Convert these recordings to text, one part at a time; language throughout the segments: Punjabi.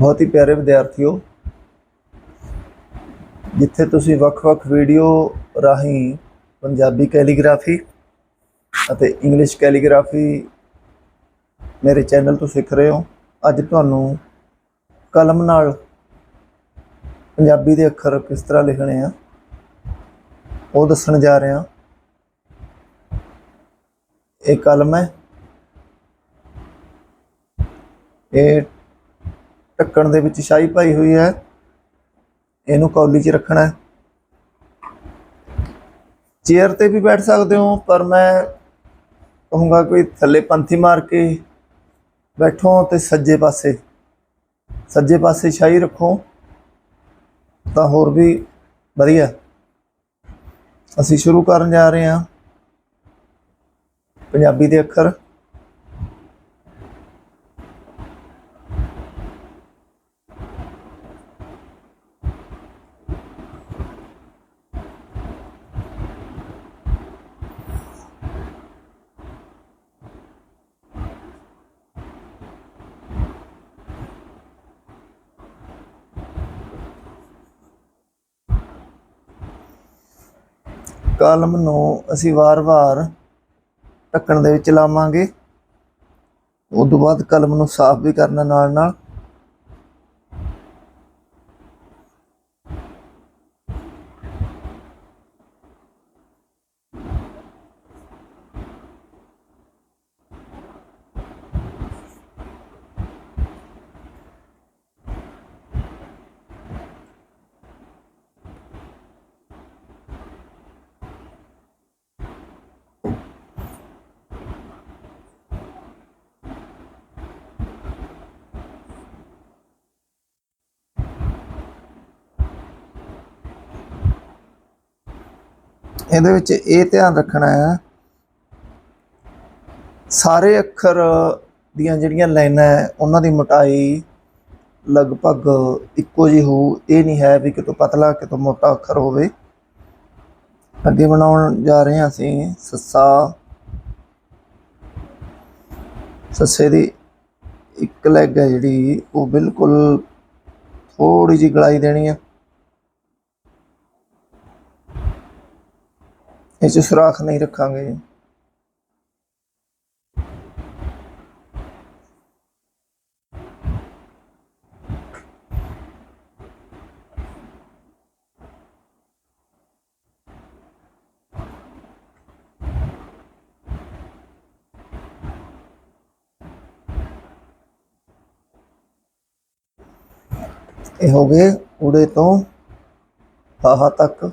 ਬਹੁਤ ਹੀ ਪਿਆਰੇ ਵਿਦਿਆਰਥੀਓ, ਜਿੱਥੇ ਤੁਸੀਂ ਵੱਖ-ਵੱਖ ਵੀਡੀਓ ਰਾਹੀਂ ਪੰਜਾਬੀ ਕੈਲੀਗ੍ਰਾਫੀ ਅਤੇ ਇੰਗਲਿਸ਼ ਕੈਲੀਗ੍ਰਾਫੀ ਮੇਰੇ ਚੈਨਲ ਤੋਂ ਸਿੱਖ ਰਹੇ ਹੋ, ਅੱਜ ਤੁਹਾਨੂੰ ਕਲਮ ਨਾਲ ਪੰਜਾਬੀ ਦੇ ਅੱਖਰ ਕਿਸ ਤਰ੍ਹਾਂ ਲਿਖਣੇ ਆ, ਉਹ ਦੱਸਣ ਜਾ ਰਿਹਾ ਇਹ ਕਲਮ ਹੈ, ਇਹ ਢੱਕਣ ਦੇ ਵਿੱਚ ਸ਼ਾਹੀ ਪਾਈ ਹੋਈ ਹੈ। ਇਹਨੂੰ ਕੌਲੀ 'ਚ ਰੱਖਣਾ ਹੈ। ਚੇਅਰ ਤੇ ਵੀ ਬੈਠ ਸਕਦੇ ਹੋ, ਪਰ ਮੈਂ ਕਹੂੰਗਾ ਕੋਈ ਥੱਲੇ ਪੰਥੀ ਮਾਰ ਕੇ ਬੈਠੋ ਤੇ ਸੱਜੇ ਪਾਸੇ। ਸੱਜੇ ਪਾਸੇ ਸ਼ਾਹੀ ਰੱਖੋ, ਤਾਂ ਹੋਰ ਵੀ ਵਧੀਆ। ਅਸੀਂ ਸ਼ੁਰੂ ਕਰਨ ਜਾ ਰਹੇ ਹਾਂ। ਪੰਜਾਬੀ ਦੇ ਅੱਖਰ। ਕਲਮ ਨੂੰ ਅਸੀਂ ਵਾਰ-ਵਾਰ ਢੱਕਣ ਦੇ ਵਿੱਚ ਲਾਵਾਂਗੇ। ਉਸ ਤੋਂ ਬਾਅਦ ਕਲਮ ਨੂੰ ਸਾਫ਼ ਵੀ ਕਰਨਾ ਨਾਲ ਨਾਲ ਇਹਦੇ ਵਿੱਚ ਇਹ ਧਿਆਨ ਰੱਖਣਾ ਹੈ। ਸਾਰੇ ਅੱਖਰ ਦੀਆਂ ਜਿਹੜੀਆਂ ਲਾਈਨਾਂ ਹੈ, ਉਹਨਾਂ ਦੀ ਮੋਟਾਈ ਲਗਭਗ ਇੱਕੋ ਜਿਹੀ ਹੋ ਇਹ ਨਹੀਂ ਹੈ ਵੀ ਕਿਤੋਂ ਪਤਲਾ, ਕਿਤੋਂ ਮੋਟਾ ਅੱਖਰ ਹੋਵੇ। ਅੱਗੇ ਬਣਾਉਣ ਜਾ ਰਹੇ ਹਾਂ ਅਸੀਂ ਸੱਸਾ। ਸੱਸੇ ਦੀ ਇੱਕ ਲੈਗ ਹੈ ਜਿਹੜੀ, ਉਹ ਬਿਲਕੁਲ ਥੋੜੀ ਜਿਹੀ ਗਲਾਈ ਦੇਣੀ ਹੈ। ਇਹ 'ਚ ਸੁਰਾਖ ਨਹੀਂ ਰੱਖਾਂਗੇ ਇਹ ਹੋ ਗਏ ਉੜੇ ਤੋਂ ਹਾਹਾ ਤੱਕ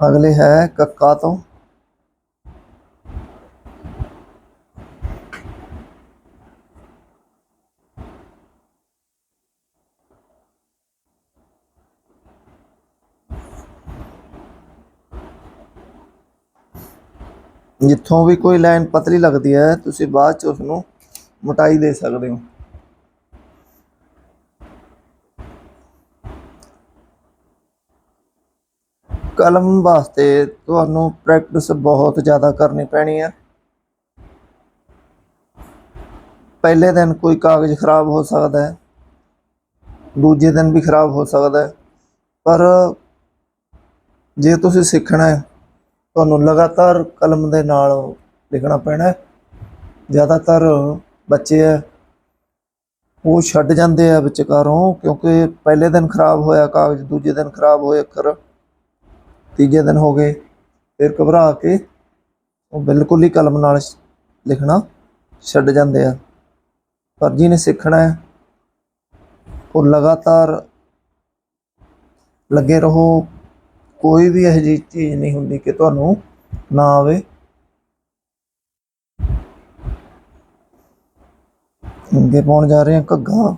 ਅਗਲੇ ਹੈ ਕੱਕਾ ਤੋਂ। ਜਿੱਥੋਂ ਵੀ ਕੋਈ ਲਾਈਨ ਪਤਲੀ ਲੱਗਦੀ ਹੈ, ਤੁਸੀਂ ਬਾਅਦ ਚ ਉਸ ਨੂੰ ਮੋਟਾਈ ਦੇ ਸਕਦੇ ਹੋ। ਕਲਮ ਵਾਸਤੇ ਤੁਹਾਨੂੰ ਪ੍ਰੈਕਟਿਸ ਬਹੁਤ ਜ਼ਿਆਦਾ ਕਰਨੀ ਪੈਣੀ ਹੈ ਪਹਿਲੇ ਦਿਨ ਕੋਈ ਕਾਗਜ਼ ਖਰਾਬ ਹੋ ਸਕਦਾ ਹੈ, ਦੂਜੇ ਦਿਨ ਵੀ ਖਰਾਬ ਹੋ ਸਕਦਾ ਹੈ, ਪਰ ਜੇ ਤੁਸੀਂ ਸਿੱਖਣਾ ਹੈ, ਤੁਹਾਨੂੰ ਲਗਾਤਾਰ ਕਲਮ ਦੇ ਨਾਲ ਲਿਖਣਾ ਪੈਣਾ ਹੈ। ਜ਼ਿਆਦਾਤਰ ਬੱਚੇ ਹੈ ਉਹ ਛੱਡ ਜਾਂਦੇ ਆ ਵਿਚਕਾਰੋਂ ਕਿਉਂਕਿ ਪਹਿਲੇ ਦਿਨ ਖਰਾਬ ਹੋਇਆ ਕਾਗਜ਼, ਦੂਜੇ ਦਿਨ ਖਰਾਬ ਹੋਏ ਅੱਖਰ। ਤੀਜੇ ਦਿਨ ਹੋ ਗਏ, ਫਿਰ ਘਬਰਾ ਕੇ ਉਹ ਬਿਲਕੁਲ ਹੀ ਕਲਮ ਨਾਲ ਲਿਖਣਾ ਛੱਡ ਜਾਂਦੇ ਆ। ਪਰ ਜੀ ਨੇ ਸਿੱਖਣਾ ਹੈ, ਉਹ ਲਗਾਤਾਰ ਲੱਗੇ ਰਹੋ, ਕੋਈ ਵੀ ਇਹੋ ਜਿਹੀ ਚੀਜ਼ ਨਹੀਂ ਹੁੰਦੀ ਕਿ ਤੁਹਾਨੂੰ ਨਾ ਆਵੇ। ਅੱਗੇ ਪਾਉਣ ਜਾ ਰਹੇ ਹਾਂ ਘੱਗਾ।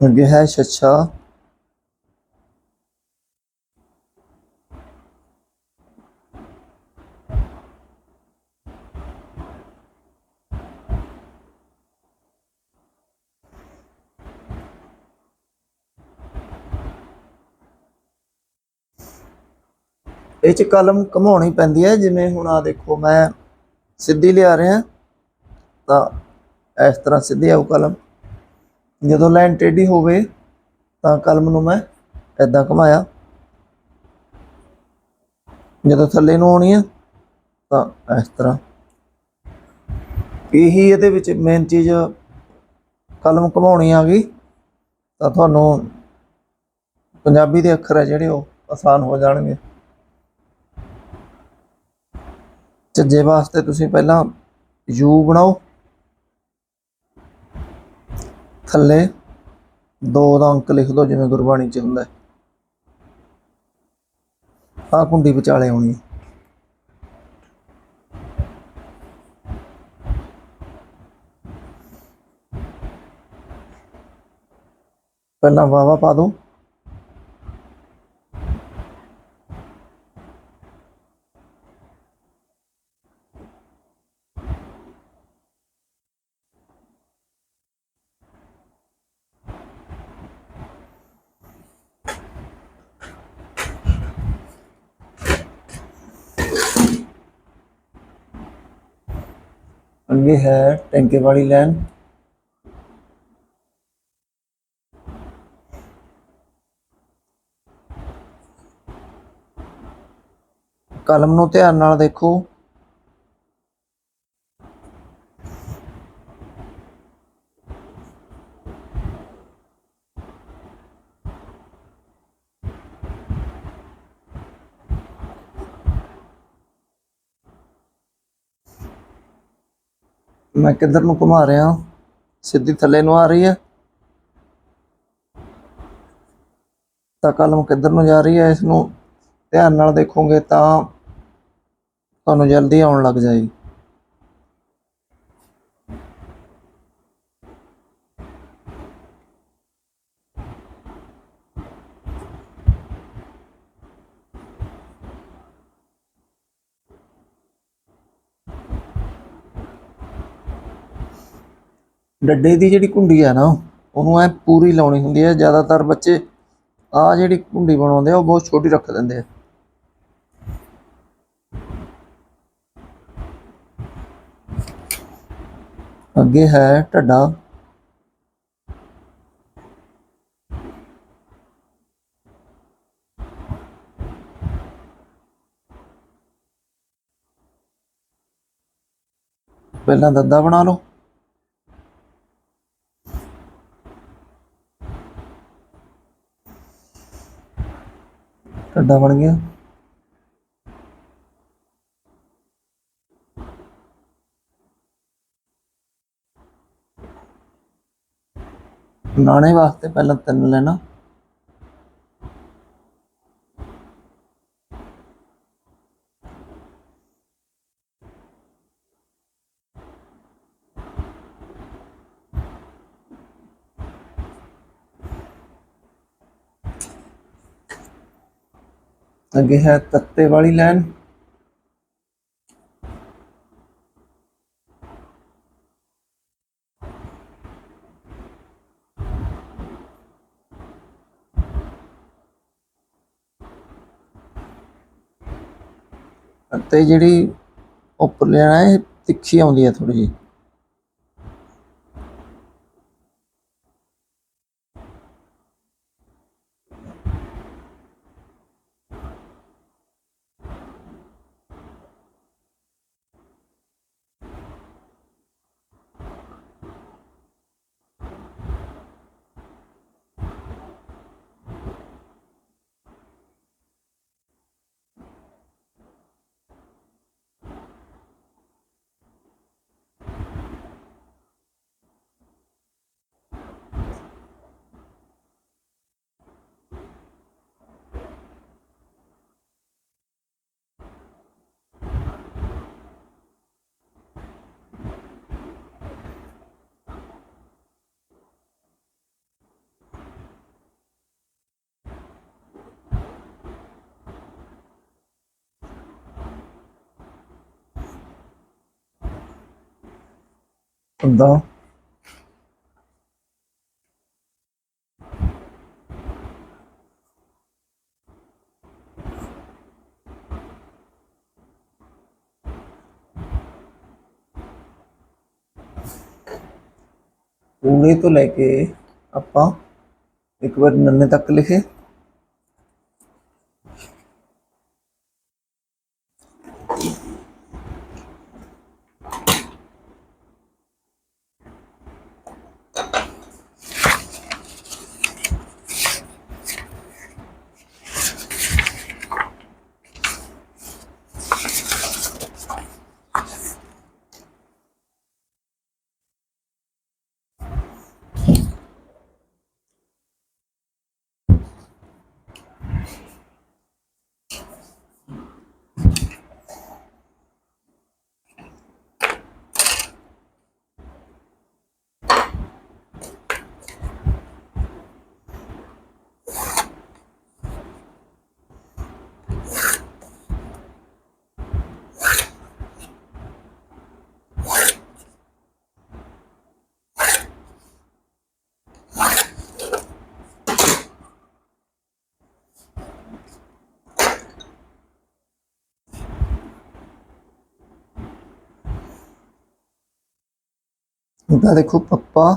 ਅੱਗੇ ਹੈ ਛੱਛਾ। ਇਹ ਚ ਕਲਮ ਘਮਾਉਣੀ ਪੈਂਦੀ ਹੈ, ਜਿਵੇਂ ਹੁਣ ਆ ਦੇਖੋ ਮੈਂ ਸਿੱਧੀ ਲਿਆ ਰਿਹਾ। ਤਾਂ ਇਸ ਤਰ੍ਹਾਂ ਸਿੱਧੀ ਆਊ ਕਲਮ। ਜਦੋਂ ਲਾਈਨ ਟੇਢੀ ਹੋਵੇ, ਤਾਂ ਕਲਮ ਨੂੰ ਮੈਂ ਇਦਾਂ ਘੁਮਾਇਆ। ਜਦੋਂ ਥੱਲੇ ਨੂੰ ਆਉਣੀ ਹੈ ਤਾਂ ਇਸ ਤਰ੍ਹਾਂ। ਇਹੀ ਇਹਦੇ ਵਿੱਚ ਮੇਨ ਚੀਜ਼ ਕਲਮ ਘੁਮਾਉਣੀ ਆ ਗਈ, ਤਾਂ ਤੁਹਾਨੂੰ ਪੰਜਾਬੀ ਦੇ ਅੱਖਰ ਹੈ ਜਿਹੜੇ ਉਹ ਆਸਾਨ ਹੋ ਜਾਣਗੇ। ਝੱਜੇ ਵਾਸਤੇ ਤੁਸੀਂ ਪਹਿਲਾਂ ਯੂ ਬਣਾਓ। ਥੱਲੇ ਦੋ ਦਾ ਅੰਕ ਲਿਖ ਦਿਓ ਜਿਵੇਂ ਗੁਰਬਾਣੀ ਚ ਹੁੰਦਾ ਆ ਕੁੰਡੀ ਵਿਚਾਲੇ ਆਉਣੀ ਪਹਿਲਾਂ ਵਾਵਾ ਪਾ ਦਿਓ ਅੱਗੇ ਹੈ ਟੈਂਕੇ ਵਾਲੀ ਲਾਈਨ। ਕਲਮ ਨੂੰ ਧਿਆਨ ਨਾਲ ਦੇਖੋ। ਮੈਂ ਕਿੱਧਰ ਨੂੰ ਘੁਮਾ ਰਿਹਾ? ਸਿੱਧੀ ਥੱਲੇ ਨੂੰ ਆ ਰਹੀ ਹੈ। ਤਾਂ ਕਲਮ ਕਿੱਧਰ ਨੂੰ ਜਾ ਰਹੀ ਹੈ? ਇਸ ਨੂੰ ਧਿਆਨ ਨਾਲ ਦੇਖੋਗੇ ਤਾਂ ਤੁਹਾਨੂੰ ਜਲਦੀ ਆਉਣ ਲੱਗ ਜਾਏਗੀ। ਡੱਡੇ ਦੀ ਜਿਹੜੀ ਕੁੰਡੀ ਆ ਨਾ, ਉਹਨੂੰ ਐ ਪੂਰੀ ਲਾਉਣੀ ਹੁੰਦੀ ਹੈ ਜ਼ਿਆਦਾਤਰ ਬੱਚੇ ਆ ਜਿਹੜੀ ਕੁੰਡੀ ਬਣਾਉਂਦੇ ਆ, ਉਹ ਬਹੁਤ ਛੋਟੀ ਰੱਖ ਦਿੰਦੇ ਆ। ਅੱਗੇ ਹੈ ਢੱਡਾ। ਪਹਿਲਾਂ ਦੱਦਾ ਬਣਾ ਲਓ। ਢੱਡਾ ਬਣ ਗਿਆ। ਨਾਣੇ ਵਾਸਤੇ ਪਹਿਲਾਂ ਤਿੰਨ ਲੈਣਾ। ਅੱਗੇ ਹੈ ਤੱਤੇ ਵਾਲੀ ਲਾਈਨ। ਅਤੇ ਜਿਹੜੀ ਉੱਪਰ ਲੈਣਾ ਹੈ ਤਿੱਖੀ ਆਉਂਦੀ ਹੈ ਥੋੜੀ ਜਿਹੀ। ਅੱਧਾ ਪੂਰੇ ਤੋਂ ਲੈ ਕੇ ਆਪਾਂ ਇੱਕ ਵਾਰ ਨੰਨੇ ਤੱਕ ਲਿਖੇ ਇਹਦਾ ਦੇਖੋ ਪੱਪਾ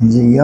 ചെയ്യുക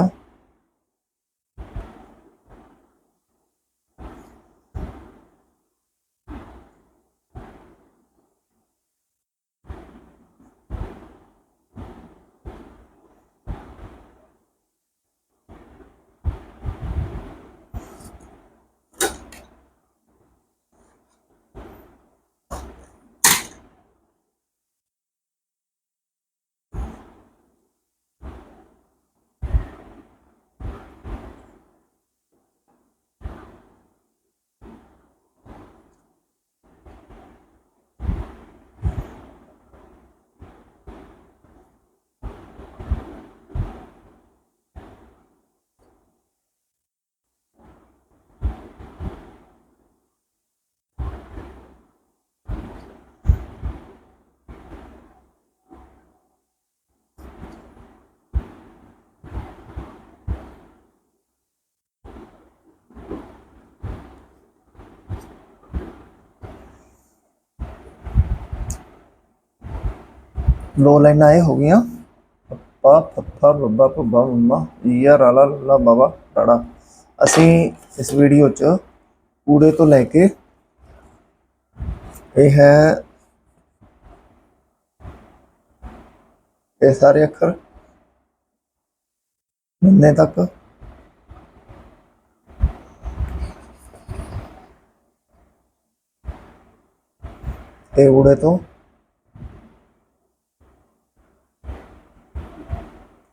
ਦੋ ਲਾਈਨਾਂ ਇਹ ਹੋ ਗਈਆਂ। ਪੱਪਾ ਫੱਫਾ ਬੱਬਾ, ਭੱਬਾ, ਮੰਮਾ, ਈਆ, ਰਾਲਾ ਲੱਲਾ ਬਾਬਾ ਟਾੜਾ ਅਸੀਂ ਇਸ ਵੀਡੀਓ 'ਚ ਕੂੜੇ ਤੋਂ ਲੈ ਕੇ ਇਹ ਹੈ ਇਹ ਸਾਰੇ ਅੱਖਰ ਨੰਨੇ ਤੱਕ। ਤੇ ਊੜੇ ਤੋਂ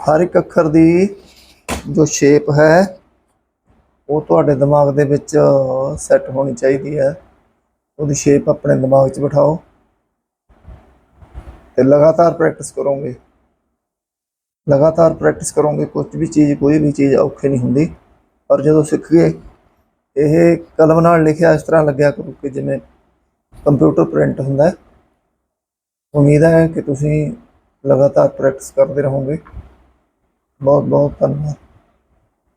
ਹਰ ਇੱਕ ਅੱਖਰ ਦੀ ਜੋ ਸ਼ੇਪ ਹੈ, ਉਹ ਤੁਹਾਡੇ ਦਿਮਾਗ ਦੇ ਵਿੱਚ ਸੈੱਟ ਹੋਣੀ ਚਾਹੀਦੀ ਹੈ। ਉਹਦੀ ਸ਼ੇਪ ਆਪਣੇ ਦਿਮਾਗ 'ਚ ਬਿਠਾਓ ਤੇ ਲਗਾਤਾਰ ਪ੍ਰੈਕਟਿਸ ਕਰੋਗੇ। ਲਗਾਤਾਰ ਪ੍ਰੈਕਟਿਸ ਕਰੋਗੇ ਕੁਝ ਵੀ ਚੀਜ਼, ਕੋਈ ਵੀ ਚੀਜ਼ ਔਖੀ ਨਹੀਂ ਹੁੰਦੀ। ਪਰ ਜਦੋਂ ਸਿੱਖ ਗਏ, ਇਹ ਕਲਮ ਨਾਲ ਲਿਖਿਆ ਇਸ ਤਰ੍ਹਾਂ ਲੱਗਿਆ ਕਰੂ ਕਿ ਜਿਵੇਂ ਕੰਪਿਊਟਰ ਪ੍ਰਿੰਟ ਹੁੰਦਾ ਹੈ। ਉਮੀਦ ਹੈ ਕਿ ਤੁਸੀਂ ਲਗਾਤਾਰ ਪ੍ਰੈਕਟਿਸ ਕਰਦੇ ਰਹੋਗੇ। ਬਹੁਤ ਬਹੁਤ ਧੰਨਵਾਦ।